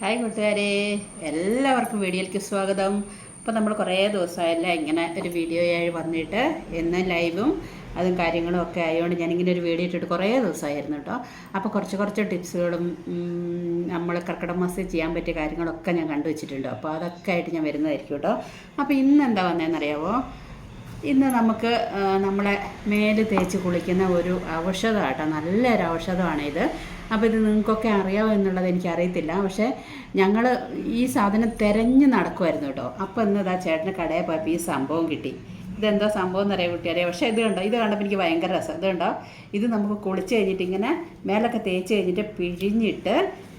Hi കൂട്ടുകാരെ എല്ലാവർക്കും വീഡിയോയിലേക്ക് സ്വാഗതം. അപ്പോൾ നമ്മൾ കുറേ ദിവസമായല്ല ഇങ്ങനെ ഒരു വീഡിയോയായി വന്നിട്ട് എന്ന് ലൈവും അതും കാര്യങ്ങളും ഒക്കെ ആയതുകൊണ്ട് ഞാനിങ്ങനെ ഒരു വീഡിയോ ഇട്ടിട്ട് കുറേ ദിവസമായിരുന്നു കേട്ടോ. അപ്പോൾ കുറച്ച് കുറച്ച് ടിപ്സുകളും നമ്മൾ കർക്കിടക മാസത്തിൽ ചെയ്യാൻ പറ്റിയ കാര്യങ്ങളൊക്കെ ഞാൻ കണ്ടുവച്ചിട്ടുണ്ട് അപ്പോൾ അതൊക്കെ ആയിട്ട് ഞാൻ വരുന്നതായിരിക്കും കേട്ടോ. അപ്പോൾ ഇന്ന് എന്താ വന്നതെന്നറിയാമോ ഇന്ന് നമുക്ക് നമ്മളെ മേൽ തേച്ച് കുളിക്കുന്ന ഒരു ഔഷധമാട്ടോ നല്ലൊരു ഔഷധമാണ് ഇത് അപ്പോൾ ഇത് നിങ്ങൾക്കൊക്കെ അറിയാമോ എന്നുള്ളത് എനിക്ക് അറിയത്തില്ല പക്ഷേ ഞങ്ങൾ ഈ സാധനം തിരഞ്ഞ് നടക്കുമായിരുന്നു കേട്ടോ. അപ്പോൾ ഇന്ന് ആ ചേട്ടന്റെ കടയിൽ പോയപ്പോൾ ഈ സംഭവം കിട്ടി. ഇതെന്താ സംഭവം എന്നറിയാം കുട്ടിയാരെ പക്ഷേ ഇത് കണ്ടോ? ഇത് കണ്ടപ്പോൾ എനിക്ക് ഭയങ്കര രസം. ഇത് കണ്ടോ? ഇത് നമുക്ക് കുളിച്ച് കഴിഞ്ഞിട്ട് ഇങ്ങനെ മേലൊക്കെ തേച്ച് കഴിഞ്ഞിട്ട് പിഴിഞ്ഞിട്ട്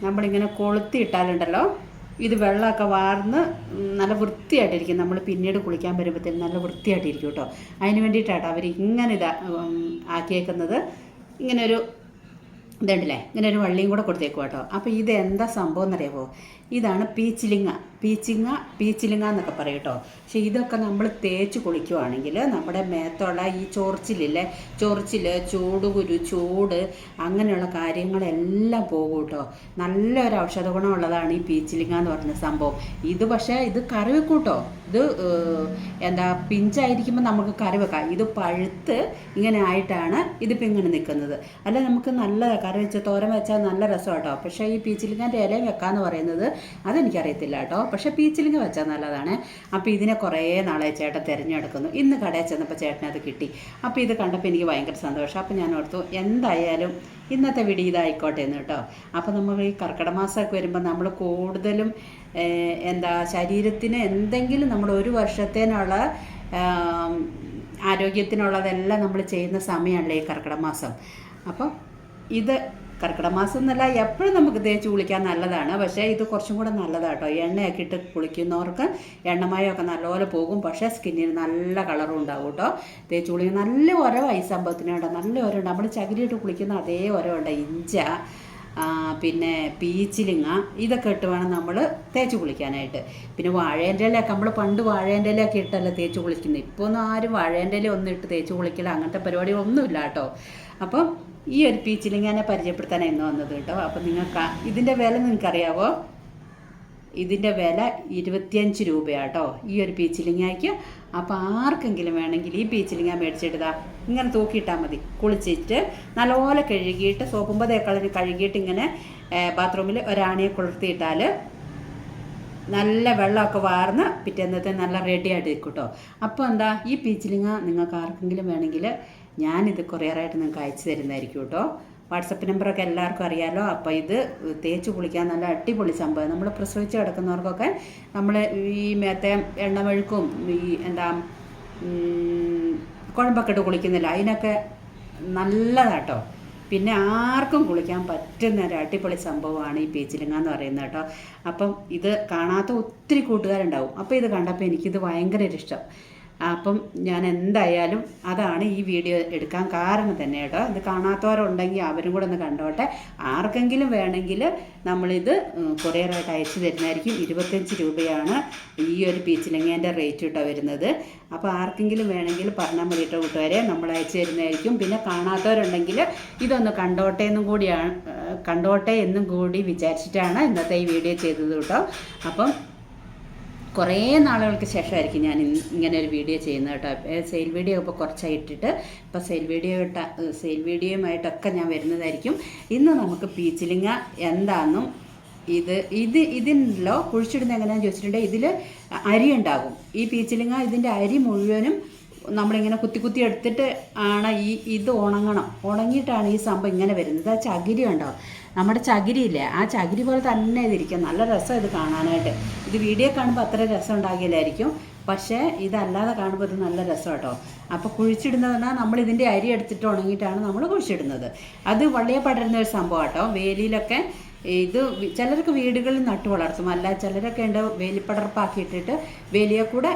നമ്മളിങ്ങനെ കൊളുത്തി ഇട്ടാലുണ്ടല്ലോ. ഇത് വെള്ളമൊക്കെ വാർന്ന് നല്ല വൃത്തിയായിട്ടിരിക്കും. നമ്മൾ പിന്നീട് കുളിക്കാൻ വരുമ്പോഴത്തേനും നല്ല വൃത്തിയായിട്ടിരിക്കും കേട്ടോ. അതിന് വേണ്ടിയിട്ടാട്ടോ അവർ ഇങ്ങനെ ഇതാ ആക്കിയേക്കുന്നത്. ഇങ്ങനെ ഒരു ഇതുണ്ടല്ലേ? ഇങ്ങനെ ഒരു വള്ളിയും കൂടെ കൊടുത്തേക്കും കേട്ടോ അപ്പോൾ ഇത് എന്താ സംഭവം എന്നറിയാമോ ഇതാണ് പീച്ചിലിങ്ങ. പീച്ചിങ്ങ പീച്ചിലിങ്ങ എന്നൊക്കെ പറയും കേട്ടോ. പക്ഷേ ഇതൊക്കെ നമ്മൾ തേച്ച് കുളിക്കുവാണെങ്കിൽ നമ്മുടെ മേത്തുള്ള ഈ ചൊറിച്ചിലില്ലേ ചൊറിച്ചിൽ ചൂടുകുരു ചൂട് അങ്ങനെയുള്ള കാര്യങ്ങളെല്ലാം പോകും കേട്ടോ. നല്ലൊരു ഔഷധ ഗുണമുള്ളതാണ് ഈ പീച്ചിലിങ്ങ എന്ന് പറഞ്ഞ സംഭവം. ഇത് പക്ഷേ ഇത് കറി വെക്കും കേട്ടോ ഇത് എന്താ പിഞ്ചായിരിക്കുമ്പോൾ നമുക്ക് കറി വെക്കാം ഇത് പഴുത്ത് ഇങ്ങനെ ആയിട്ടാണ് ഇത് പിങ്ങനെ നിൽക്കുന്നത്. അല്ല നമുക്ക് നല്ല കറി വെച്ച് തോരൻ വെച്ചാൽ നല്ല രസം കേട്ടോ പക്ഷേ ഈ പീച്ചിലിങ്ങന്റെ ഇലയും വെക്കാന്ന് പറയുന്നത് അതെനിക്കറിയത്തില്ല കേട്ടോ. പക്ഷേ പീച്ചിലിങ് വെച്ചാൽ നല്ലതാണ്. അപ്പോൾ ഇതിനെ കുറേ നാളെ ചേട്ടൻ തിരഞ്ഞെടുക്കുന്നു. ഇന്ന് കടയിൽ ചെന്നപ്പോൾ ചേട്ടനത് കിട്ടി. അപ്പോൾ ഇത് കണ്ടപ്പോൾ എനിക്ക് ഭയങ്കര സന്തോഷം. അപ്പോൾ ഞാൻ ഓർത്തു എന്തായാലും ഇന്നത്തെ വിടി ഇതായിക്കോട്ടെ എന്ന് കേട്ടോ. അപ്പോൾ നമ്മൾ ഈ കർക്കിടക മാസമൊക്കെ വരുമ്പോൾ നമ്മൾ കൂടുതലും എന്താ ശരീരത്തിന് എന്തെങ്കിലും നമ്മൾ ഒരു വർഷത്തേനുള്ള ആരോഗ്യത്തിനുള്ളതെല്ലാം നമ്മൾ ചെയ്യുന്ന സമയമാണല്ലേ ഈ കർക്കിടക മാസം. അപ്പം ഇത് കർക്കിടക മാസം എന്നല്ല എപ്പോഴും നമുക്ക് തേച്ച് കുളിക്കാൻ നല്ലതാണ്. പക്ഷേ ഇത് കുറച്ചും കൂടെ നല്ലതാണ് കേട്ടോ എണ്ണയൊക്കെ ഇട്ട് കുളിക്കുന്നവർക്ക് എണ്ണമയമൊക്കെ നല്ലപോലെ പോകും. പക്ഷേ സ്കിന്നിന് നല്ല കളറും ഉണ്ടാവും കേട്ടോ തേച്ച് കുളിക്കുന്ന നല്ല ഉരവായി ഈ സംഭവത്തിന് നല്ല ഉരമുണ്ട് നമ്മൾ ചകിരിയിട്ട് കുളിക്കുന്ന അതേ ഉരമുണ്ട് ഇഞ്ച പിന്നെ പീച്ചിലിങ്ങ ഇതൊക്കെ ഇട്ട് വേണം നമ്മൾ തേച്ച് കുളിക്കാനായിട്ട്. പിന്നെ വാഴേന്റെ ഇലയൊക്കെ നമ്മൾ പണ്ട് വാഴേന്റെ ഇലയൊക്കെ ഇട്ടല്ലേ തേച്ച് കുളിക്കുന്നത്. ഇപ്പോൾ ഒന്നും ആരും വാഴേന്റെ ഇല ഒന്നും ഇട്ട് തേച്ച് കുളിക്കില്ല അങ്ങനത്തെ പരിപാടികളൊന്നുമില്ല കേട്ടോ അപ്പം ഈ ഒരു പീച്ചിലിങ്ങനെ പരിചയപ്പെടുത്താനായിരുന്നു വന്നത് കേട്ടോ. അപ്പം നിങ്ങൾക്ക് ഇതിന്റെ വില നിങ്ങൾക്കറിയാവോ? ഇതിന്റെ വില ഇരുപത്തിയഞ്ച് രൂപയാട്ടോ ഈ ഒരു പീച്ചിലിങ്ങയ്ക്ക്. അപ്പോൾ ആർക്കെങ്കിലും വേണമെങ്കിൽ ഈ പീച്ചിലിങ്ങ മേടിച്ചിട്ടതാ. ഇങ്ങനെ തൂക്കിയിട്ടാൽ മതി. കുളിച്ചിട്ട് നല്ലപോലെ കഴുകിയിട്ട് സോപ്പുമ്പതേ കളഞ്ഞ് കഴുകിയിട്ട് ഇങ്ങനെ ബാത്റൂമിൽ ഒരാണിയെ കുളിർത്തിയിട്ടാൽ നല്ല വെള്ളമൊക്കെ വാർന്ന് പിറ്റേന്നത്തെ നല്ല റെഡി ആയിട്ട് നിൽക്കും കേട്ടോ. അപ്പോൾ എന്താ ഈ പീച്ചിലിങ്ങ നിങ്ങൾക്ക് ആർക്കെങ്കിലും വേണമെങ്കിൽ ഞാനിത് കൊറിയറായിട്ട് നിങ്ങൾക്ക് അയച്ചു തരുന്നതായിരിക്കും കേട്ടോ. വാട്സപ്പ് നമ്പറൊക്കെ എല്ലാവർക്കും അറിയാമല്ലോ അപ്പോൾ ഇത് തേച്ച് കുളിക്കാൻ നല്ല അടിപൊളി സംഭവം നമ്മൾ പ്രസവിച്ച് കിടക്കുന്നവർക്കൊക്കെ നമ്മൾ ഈ മേത്തെ എണ്ണമെഴുക്കും ഈ എന്താ കുഴമ്പൊക്കെ ഇട്ട് കുളിക്കുന്നില്ല. അതിനൊക്കെ നല്ലതാട്ടോ പിന്നെ ആർക്കും കുളിക്കാൻ പറ്റുന്ന ഒരു അടിപൊളി സംഭവമാണ് ഈ പീച്ചിലിങ്ങ എന്ന് പറയുന്നത് കേട്ടോ. അപ്പം ഇത് കാണാത്ത ഒത്തിരി കൂട്ടുകാരുണ്ടാവും. അപ്പോൾ ഇത് കണ്ടപ്പോൾ എനിക്കിത് ഭയങ്കര ഒരു ഇഷ്ടം. അപ്പം ഞാൻ എന്തായാലും അതാണ് ഈ വീഡിയോ എടുക്കാൻ കാരണം തന്നെ കേട്ടോ. ഇത് കാണാത്തവരുണ്ടെങ്കിൽ അവരും കൂടെ ഒന്ന് കണ്ടോട്ടെ. ആർക്കെങ്കിലും വേണമെങ്കിൽ നമ്മളിത് കൊറിയറായിട്ട് അയച്ചു തരുന്നതായിരിക്കും. ഇരുപത്തഞ്ച് രൂപയാണ് ഈ ഒരു പീച്ചിലങ്ങേന്റെ റേറ്റ് കേട്ടോ വരുന്നത്. അപ്പോൾ ആർക്കെങ്കിലും വേണമെങ്കിൽ പറഞ്ഞാൽ മതി കേട്ടോ കൂട്ടുകാരെ. നമ്മൾ അയച്ചു തരുന്നതായിരിക്കും. പിന്നെ കാണാത്തവരുണ്ടെങ്കിൽ ഇതൊന്ന് കണ്ടോട്ടെ എന്നും കൂടിയാണ് കണ്ടോട്ടെ എന്നും കൂടി വിചാരിച്ചിട്ടാണ് ഇന്നത്തെ ഈ വീഡിയോ ചെയ്തത് കേട്ടോ. അപ്പം കുറേ നാളുകൾക്ക് ശേഷമായിരിക്കും ഞാൻ ഇങ്ങനെ ഒരു വീഡിയോ ചെയ്യുന്നത് കേട്ടോ. സെയിൽ വീഡിയോ ഇപ്പോൾ കുറച്ചായി ഇട്ടിട്ട് ഇപ്പോൾ സെയിൽ വീഡിയോ ഇട്ട സെയിൽ വീഡിയോയുമായിട്ടൊക്കെ ഞാൻ വരുന്നതായിരിക്കും. ഇന്ന് നമുക്ക് പീച്ചിലിങ്ങ എന്താണെന്നും ഇത് ഇത് ഇതിനുള്ള കുഴിച്ചിടുന്ന എങ്ങനെയാണെന്ന് ചോദിച്ചിട്ടുണ്ടെങ്കിൽ ഇതിൽ അരി ഉണ്ടാകും. ഈ പീച്ചിലിങ്ങ ഇതിന്റെ അരി മുഴുവനും നമ്മളിങ്ങനെ കുത്തി കുത്തി എടുത്തിട്ട് ആണ് ഈ ഇത് ഉണങ്ങണം. ഉണങ്ങിയിട്ടാണ് ഈ സംഭവം ഇങ്ങനെ വരുന്നത്. ആ ചകിരി ഉണ്ടോ നമ്മുടെ ചകിരിയില്ലേ ആ ചകിരി പോലെ തന്നെ ഇതിരിക്കും. നല്ല രസം ഇത് കാണാനായിട്ട്. ഇത് വീഡിയോ കാണുമ്പോൾ അത്ര രസം ഉണ്ടാകില്ലായിരിക്കും. പക്ഷേ ഇതല്ലാതെ കാണുമ്പോൾ ഇത് നല്ല രസം കേട്ടോ. അപ്പോൾ കുഴിച്ചിടുന്നത് പറഞ്ഞാൽ നമ്മൾ ഇതിന്റെ അരി എടുത്തിട്ട് ഉണങ്ങിയിട്ടാണ് നമ്മൾ കുഴിച്ചിടുന്നത്. അത് വള്ളിയെ പടരുന്ന ഒരു സംഭവം കേട്ടോ. വേലിയിലൊക്കെ ഇത് ചിലർക്ക് വീടുകളിൽ നട്ടു വളർത്തും. അല്ല ചിലരൊക്കെ ഉണ്ട് വേലിപ്പടർപ്പാക്കിയിട്ടിട്ട് വേലിയെ കൂടെ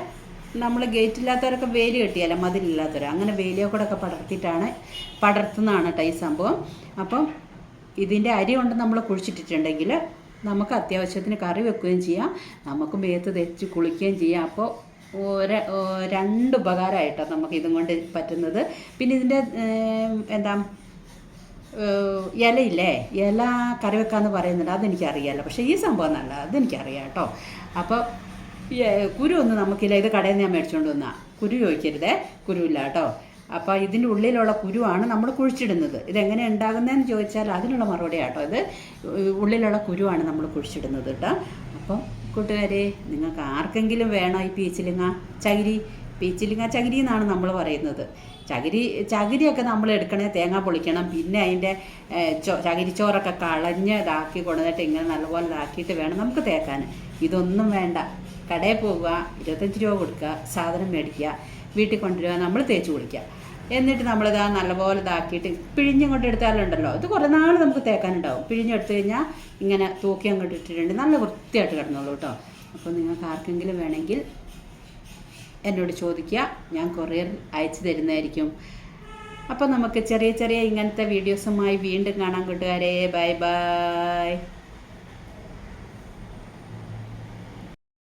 നമ്മൾ ഗേറ്റ് ഇല്ലാത്തവരൊക്കെ വേലി കെട്ടിയല്ല മതിലില്ലാത്തവർ അങ്ങനെ വേലിയെ കൂടെ ഒക്കെ പടർത്തിയിട്ടാണ് പടർത്തുന്നതാണ് കേട്ടോ ഈ സംഭവം. അപ്പം ഇതിന്റെ അരി കൊണ്ട് നമ്മൾ കുഴിച്ചിട്ടിട്ടുണ്ടെങ്കിൽ നമുക്ക് അത്യാവശ്യത്തിന് കറി വെക്കുകയും ചെയ്യാം. നമുക്ക് മേത്ത് തെച്ച് കുളിക്കുകയും ചെയ്യാം. അപ്പോൾ രണ്ട് ഉപകാരമായിട്ടാണ് നമുക്ക് ഇതും കൊണ്ട് പറ്റുന്നത്. പിന്നെ ഇതിന്റെ എന്താ ഇലയില്ലേ? ഇല കറി വെക്കാന്ന് പറയുന്നുണ്ട്. അതെനിക്കറിയാമല്ലോ പക്ഷേ ഈ സംഭവം നല്ല അതെനിക്കറിയാം കേട്ടോ അപ്പോൾ കുരു ഒന്നും നമുക്കില്ല ഇത് കടയിൽ നിന്ന് ഞാൻ മേടിച്ചുകൊണ്ട് വന്നാൽ കുരു ചോദിക്കരുതേ കുരുവില്ല കേട്ടോ. അപ്പോൾ ഇതിന്റെ ഉള്ളിലുള്ള കുരുവാണ് നമ്മൾ കുഴിച്ചിടുന്നത്. ഇതെങ്ങനെ ഉണ്ടാകുന്നതെന്ന് ചോദിച്ചാൽ അതിനുള്ള മറുപടി കേട്ടോ ഇത്. ഉള്ളിലുള്ള കുരുവാണ് നമ്മൾ കുഴിച്ചിടുന്നത് കേട്ടോ. അപ്പം കൂട്ടുകാരെ നിങ്ങൾക്ക് ആർക്കെങ്കിലും വേണോ ഈ പീച്ചിലിങ്ങ ചകിരി? പീച്ചിലിങ്ങ ചകിരി എന്നാണ് നമ്മൾ പറയുന്നത്. ചകിരി ചകിരിയൊക്കെ നമ്മൾ എടുക്കണേ തേങ്ങ പൊളിക്കണം. പിന്നെ അതിന്റെ ചകിരിച്ചോറൊക്കെ കളഞ്ഞ് ഇതാക്കി കൊണ്ടുവന്നിട്ട് ഇങ്ങനെ നല്ലപോലെ ഇതാക്കിയിട്ട് വേണം നമുക്ക് തേക്കാൻ ഇതൊന്നും വേണ്ട. കടയിൽ പോവുക ഇരുപത്തഞ്ച് രൂപ കൊടുക്കുക സാധനം മേടിക്കുക വീട്ടിൽ കൊണ്ടുവരിക നമ്മൾ തേച്ച് കുളിക്കുക. എന്നിട്ട് നമ്മളിതാ നല്ലപോലെ ഇതാക്കിയിട്ട് പിഴിഞ്ഞും കൊണ്ട് എടുത്താലുണ്ടല്ലോ. ഇത് കുറേ നാൾ നമുക്ക് തേക്കാനുണ്ടാവും. പിഴിഞ്ഞെടുത്ത് കഴിഞ്ഞാൽ ഇങ്ങനെ തൂക്കി അങ്ങോട്ട് ഇട്ടിട്ടുണ്ട്. നല്ല വൃത്തിയായിട്ട് കിടന്നുള്ളൂ കേട്ടോ. അപ്പോൾ നിങ്ങൾക്ക് ആർക്കെങ്കിലും വേണമെങ്കിൽ എന്നോട് ചോദിക്കുക. ഞാൻ കൊറിയർ അയച്ചു തരുന്നതായിരിക്കും. അപ്പോൾ നമുക്ക് ചെറിയ ചെറിയ ഇങ്ങനത്തെ വീഡിയോസുമായി വീണ്ടും കാണാൻ കൂട്ടുകാരെ. Bye bye.